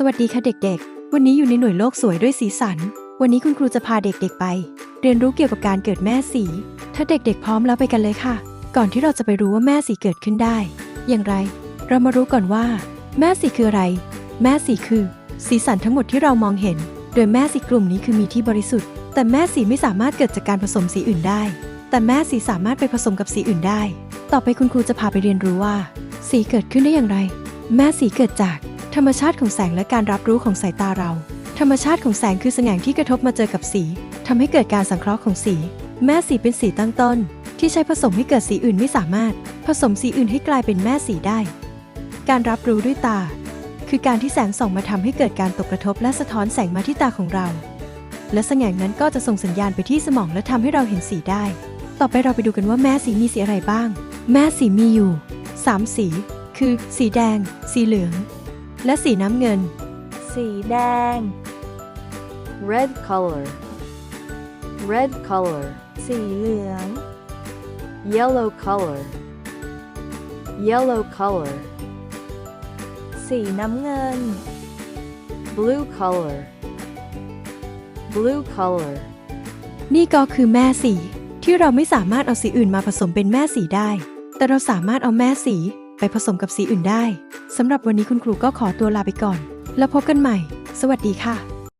สวัสดีค่ะเด็กๆ วันนี้อยู่ในหน่วยโลกสวยด้วยสีสัน วันนี้คุณครูจะพาเด็กๆไป เรียนรู้เกี่ยวกับการเกิดแม่สี ถ้าเด็กๆพร้อมแล้วไปกันเลยค่ะ ก่อนที่เราจะไปรู้ว่าแม่สีเกิดขึ้นได้ อย่างไร เรามารู้ก่อนว่า แม่สีคืออะไร แม่สีคือ สีสันทั้งหมดที่เรามองเห็น โดยแม่สีกลุ่มนี้คือมีที่บริสุทธิ์ แต่แม่สีไม่สามารถเกิดจากการผสมสีอื่นได้ แต่แม่สีสามารถไปผสมกับสีอื่นได้ ต่อไปคุณครูจะพาไปเรียนรู้ว่า สีเกิดขึ้นได้อย่างไร แม่สีเกิดจาก ธรรมชาติของแสงและการรับรู้ของสายตาเรา ธรรมชาติของแสงคือแสงที่กระทบมาเจอกับสีทำให้เกิดการสังเคราะห์ของสี แม่สีเป็นสีตั้งต้น ที่ใช้ผสมให้เกิดสีอื่นไม่สามารถ ผสมสีอื่นให้กลายเป็นแม่สีได้ การรับรู้ด้วยตา คือการที่แสงส่องมาทำให้เกิดการตกกระทบและสะท้อนแสงมาที่ตาของเรา และแสงนั้นก็จะส่งสัญญาณไปที่สมองและทำให้เราเห็นสีได้ ต่อไปเราไปดูกันว่าแม่สีมีสีอะไรบ้าง แม่สีมีอยู่ 3 สี คือ สีแดง สีเหลือง และสีน้ำเงิน สีแดง red color red color สีเหลือง yellow color yellow color สีน้ำเงิน blue color blue color นี่ก็คือแม่สีที่เราไม่สามารถเอาสีอื่นมาผสมเป็นแม่สีได้ แต่เราสามารถเอาแม่สี ไปผสมกับสีอื่นได้สำหรับวันนี้คุณครูก็ขอตัวลาไปก่อน แล้วพบกันใหม่ สวัสดีค่ะ